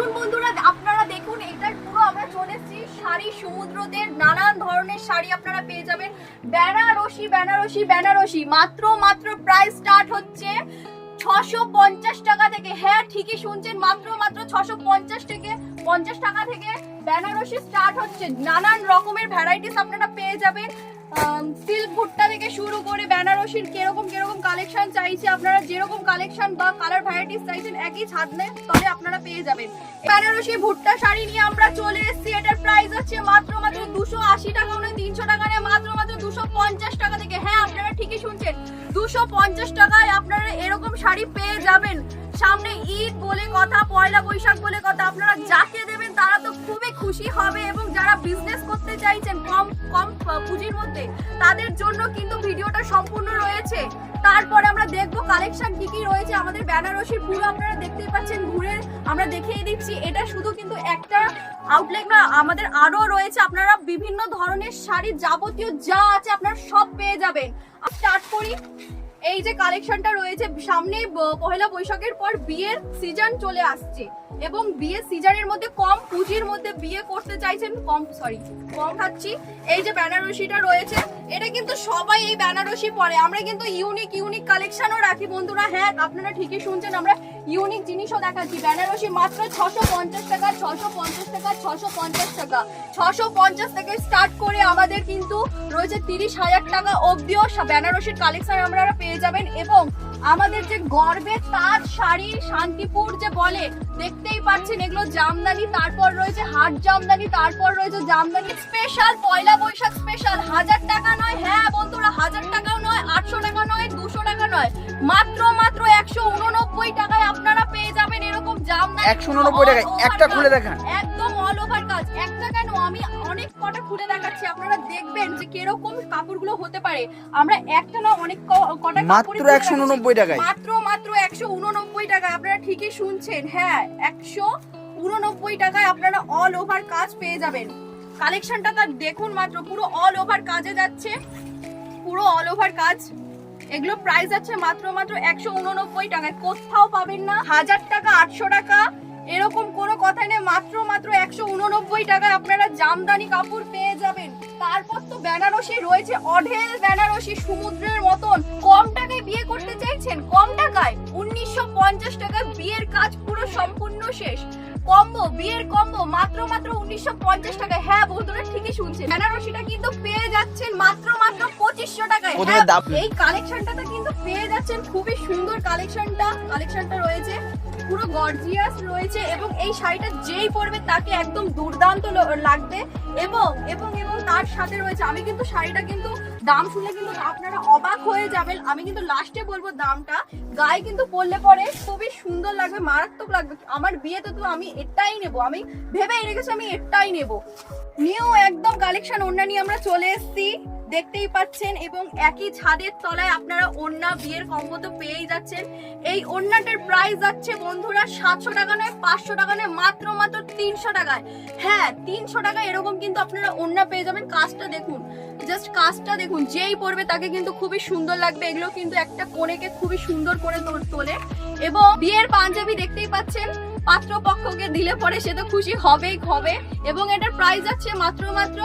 আসুন বন্ধুরা, আপনারা দেখুন, এটার পুরো আমরা চলে এসেছি। শাড়ি, সমুদ্রদের, নানান ধরনের শাড়ি আপনারা পেয়ে যাবেন। বেনারসি বেনারসি বেনারসি, মাত্র মাত্র প্রাইস স্টার্ট হচ্ছে ছশো পঞ্চাশ টাকা থেকে। হ্যাঁ ঠিকই শুনছেন, মাত্র মাত্র ছশো পঞ্চাশ থেকে, পঞ্চাশ টাকা থেকে বেনারসি স্টার্ট হচ্ছে। নানান রকমের ভ্যারাইটিস আপনারা পেয়ে যাবেন। সিল্ক ভুট্টা থেকে শুরু করে বেনারসির কীরকম কীরকম কালেকশন চাইছে, আপনারা যেরকম কালেকশন বা কালার ভ্যারাইটিস চাইছেন, একই ছাদনে তবে আপনারা পেয়ে যাবেন। বেনারসি ভুট্টা শাড়ি নিয়ে আমরা চলে এসেছি, এটার প্রাইস আছে মাত্র মাত্র দুশো আশি টাকা নয় তিনশো টাকা নেয় মাত্র মাত্র দুশো পঞ্চাশ টাকা থেকে। হ্যাঁ আপনারা ঠিকই শুনছেন, দুশো পঞ্চাশ টাকায় আপনারা এরকম শাড়ি পেয়ে যাবেন। সামনে ঈদ বলে কথা, পয়লা বৈশাখ বলে কথা, আপনারা যাকে দেবেন তারা তো খুবই খুশি হবে এবং যারা বিজনেস করতে চাইছেন কম কম পুঁজির মধ্যে, তাদের জন্য কিন্তু ভিডিওটা সম্পূর্ণ রয়েছে। তারপরে আমরা দেখব কালেকশন কি কি রয়েছে। আমাদের বেনারসির পুরো আপনারা দেখতেই পাচ্ছেন, ঘুরে আমরা দেখিয়ে দিচ্ছি। এটা শুধু কিন্তু একটা আউটলেট না, আমাদের আরও রয়েছে। আপনারা বিভিন্ন ধরনের শাড়ি যাবতীয় যা আছে আপনারা সব পেয়ে যাবেন। স্টার্ট করি। এই যে কালেকশনটা রয়েছে সামনে পহেলা বৈশাখের পর বিয়ের সিজন চলে আসছে। এবং বিয়ের সিজনের মধ্যে কম, পুঁজির মধ্যে বিয়ে করতে চাইছেন কম সরি কম খাচ্ছি। এই যে বেনারসিটা রয়েছে, এটা কিন্তু সবাই এই বেনারসি পরে। আমরা কিন্তু ইউনিক ইউনিক কালেকশনও রাখি, বন্ধুরা। হ্যাঁ আপনারা ঠিকই শুনছেন, আমরা ইউনিক জিনিসও দেখাচ্ছি। বেনারসি মাত্র ছশো পঞ্চাশ টাকা, ছশো পঞ্চাশ টাকা, ছশো পঞ্চাশ টাকা। ছশো পঞ্চাশ থেকে স্টার্ট করে আমাদের কিন্তু রয়েছে তিরিশ হাজার টাকা অবধিও বেনারসির কালেকশন আমরা পেয়ে যাবেন এবং আমাদের যে গর্বের তাঁত শাড়ি শান্তিপুর যে বলে দেখতেই পাচ্ছেন এগুলো জামদানি তারপর রয়েছে হাট জামদানি তারপর রয়েছে জামদানি স্পেশাল পয়লা বৈশাখ স্পেশাল হাজার টাকা নয় হ্যাঁ বন্ধুরা হাজার টাকাও নয় আটশো টাকা নয় দুশো টাকা নয় মাত্র মাত্র একশো উননব্বই টাকায় আপনারা পেয়ে যাবেন এরকম জামদানি 189 টাকায়। একটা খুলে। দেখান। আমি অনেক কটা খুলে দেখাচ্ছি আপনারা দেখবেন যে কীরকম কাপড়গুলো হতে পারে। আমরা একটা না অনেক কটা মাত্র একশো। উননব্বই টাকায়। মাত্র মাত্র একশো উননব্বই টাকা আপনারা ঠিকই শুনছেন। হ্যাঁ একশো উননব্বই টাকায় আপনারা অল ওভার কাজ পেয়ে যাবেন। কালেকশনটা তার দেখুন মাত্র পুরো অল ওভার কাজে যাচ্ছে। পুরো অল ওভার কাজ। এগুলো প্রাইস আছে মাত্র মাত্র একশো উননব্বই টাকায়। কোথাও পাবেন না। হাজার টাকা আটশো টাকা। এরকম কোনো কথাই নেই। মাত্র উননব্বই টাকায় আপনারা জামদানি কাপড় পেয়ে যাবেন। তারপর তো বেনারসি রয়েছে অঢেল বেনারসি সমুদ্রের মতন। কম টাকায় বিয়ে করতে চাইছেন? কম টাকায়? উনিশশো পঞ্চাশ টাকায় বিয়ের কাজ পুরো সম্পূর্ণ শেষ। কম্বো বিয়ের কম্বো মাত্র মাত্র উনিশশো পঞ্চাশ টাকায়। হ্যাঁ বন্ধুরা ঠিকই শুনছেন। বেনারসিটা কিন্তু পেয়ে যাচ্ছেন মাত্র মাত্র পঁচিশশো টাকায়। হ্যাঁ, এই কালেকশনটাতে কিন্তু পেয়ে যাচ্ছেন খুবই সুন্দর কালেকশনটা কালেকশনটা রয়েছে। পুরো গর্জিয়াস রয়েছে এবং এই শাড়িটা যেই পরবে তাকে একদম দুর্দান্ত লাগবে এবং এবং এবং তার সাথে রয়েছে, আমি কিন্তু শাড়িটা কিন্তু দাম শুনলে কিন্তু আপনারা অবাক হয়ে যাবেন, আমি কিন্তু লাস্টে বলব দামটা, গায়ে কিন্তু পরলে পরে খুবই সুন্দর লাগবে, মারাত্মক লাগবে, আমার বিয়েতে তো আমি এটাই নেব, আমি ভেবেই রেখেছি আমি এটাই নেব। নিউ একদম কালেকশন ওড়না নিয়ে আমরা চলে এসেছি। দেখতেই পাচ্ছেন এবং একই ছাদের তলায় আপনারা ওড়না, বিয়ের কম্বো তো পেয়েই যাচ্ছেন। এই ওড়নাটার প্রাইস যাচ্ছে বন্ধুরা সাতশো টাকা নয়, পাঁচশো টাকা নয়, মাত্র মাত্র তিনশো টাকায়। হ্যাঁ তিনশো টাকা এরকম কিন্তু আপনারা ওড়না পেয়ে যাবেন। কাজটা দেখুন জাস্ট কাজটা দেখুন, যেই পরবে তাকে কিন্তু খুবই সুন্দর লাগবে। এগুলো কিন্তু একটা কোণেকে খুবই সুন্দর করে তোলে। এবং বিয়ের পাঞ্জাবি দেখতেই পাচ্ছেন পাত্রপক্ষকে দিলে পরে সে তো খুশি হবেই হবে। এবং এটার প্রাইস আছে মাত্র মাত্র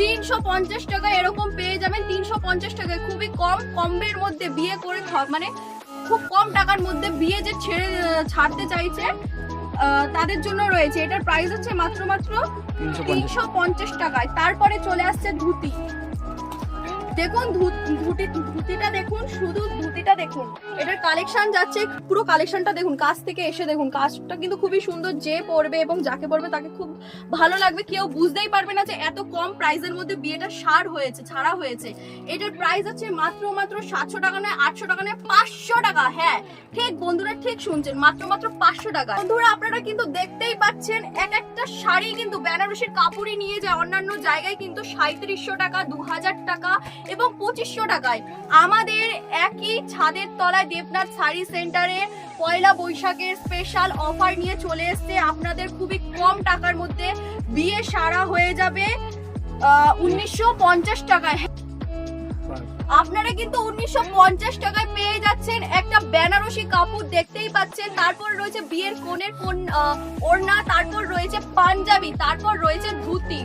তিনশো পঞ্চাশ টাকা। এরকম পেয়ে যাবেন তিনশো পঞ্চাশ টাকায়। খুবই কম কমের মধ্যে বিয়ে করে মানে খুব কম টাকার মধ্যে বিয়ে যে ছেড়ে ছাড়তে চাইছে তাদের জন্য রয়েছে। এটার প্রাইস হচ্ছে মাত্র মাত্র তিনশো তিনশো পঞ্চাশ টাকায়। তারপরে চলে আসছে ধুতি। দেখুন ধুতি ধুতিটা দেখুন, শুধু ধুতিটা দেখুন। এটার কালেকশন যাচ্ছে, পুরো কালেকশনটা দেখুন, কাজ থেকে এসে দেখুন। কাজটা কিন্তু খুবই সুন্দর, যে পরবে এবং যাকে পরবে তাকে খুব ভালো লাগবে। কেউ বুঝতেই পারবে না যে এত কম প্রাইসের মধ্যে বিয়েটা সার হয়েছে, ছাড়া হয়েছে। এটার প্রাইস আছে মাত্র মাত্র সাতশো টাকা নয়, আটশো টাকা নয়, পাঁচশো টাকা। হ্যাঁ ঠিক বন্ধুরা, ঠিক শুনছেন, মাত্র মাত্র পাঁচশো টাকা। বন্ধুরা, আপনারা কিন্তু দেখতেই পাচ্ছেন, এক একটা শাড়ি কিন্তু, বেনারসির কাপড়ই নিয়ে যায়, অন্যান্য জায়গায় কিন্তু সাঁত্রিশশো টাকা দু হাজার টাকা এবং পঁচিশশো টাকায়। আমাদের একই ছাদের তলায় দেবনাথ শাড়ি সেন্টারে পয়লা বৈশাখের স্পেশাল অফার নিয়ে চলে এসছে। আপনাদের খুবই কম টাকার মধ্যে বিয়ে সারা হয়ে যাবে। উনিশশো পঞ্চাশ টাকায়। আপনারা কিন্তু উনিশশো পঞ্চাশ টাকায় পেয়ে যাচ্ছেন একটা বেনারসি কাপড় দেখতেই পাচ্ছেন। তারপর রয়েছে বিয়ের কোণের কোন ওড়না, তারপর রয়েছে পাঞ্জাবি, তারপর রয়েছে ধুতি।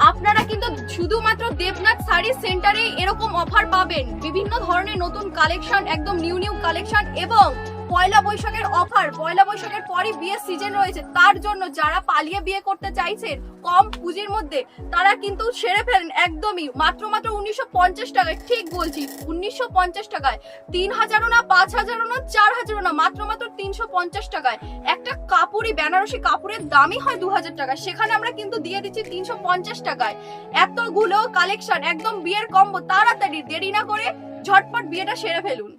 আপনারা কিন্তু শুধুমাত্র দেবনাথ শাড়ি সেন্টারে এরকম অফার পাবেন। বিভিন্ন ধরনের নতুন কালেকশন একদম নিউ নিউ কালেকশন এবং পয়লা বৈশাখের অফার, পয়লা বৈশাখের পরই বিয়ের সিজন রয়েছে, তার জন্য যারা পালিয়ে বিয়ে করতে চাইছেন কম পুঁজির মধ্যে, তারা কিন্তু সেরে ফেলেন একদমই। মাত্র মাত্র উনিশশো পঞ্চাশ টাকায়, ঠিক বলছি, উনিশশো পঞ্চাশ টাকায়। তিন হাজারও না, পাঁচ হাজারও না, চার হাজারও না, মাত্র মাত্র তিনশো পঞ্চাশ টাকায়। একটা কাপড়ই, বেনারসি কাপড়ের দামই হয় দু হাজার টাকা সেখানে আমরা কিন্তু দিয়ে দিচ্ছি তিনশো পঞ্চাশ টাকায়। এতগুলো কালেকশন একদম বিয়ের কম্বো তাড়াতাড়ি, দেরি না করে ঝটপট বিয়েটা সেরে ফেলুন।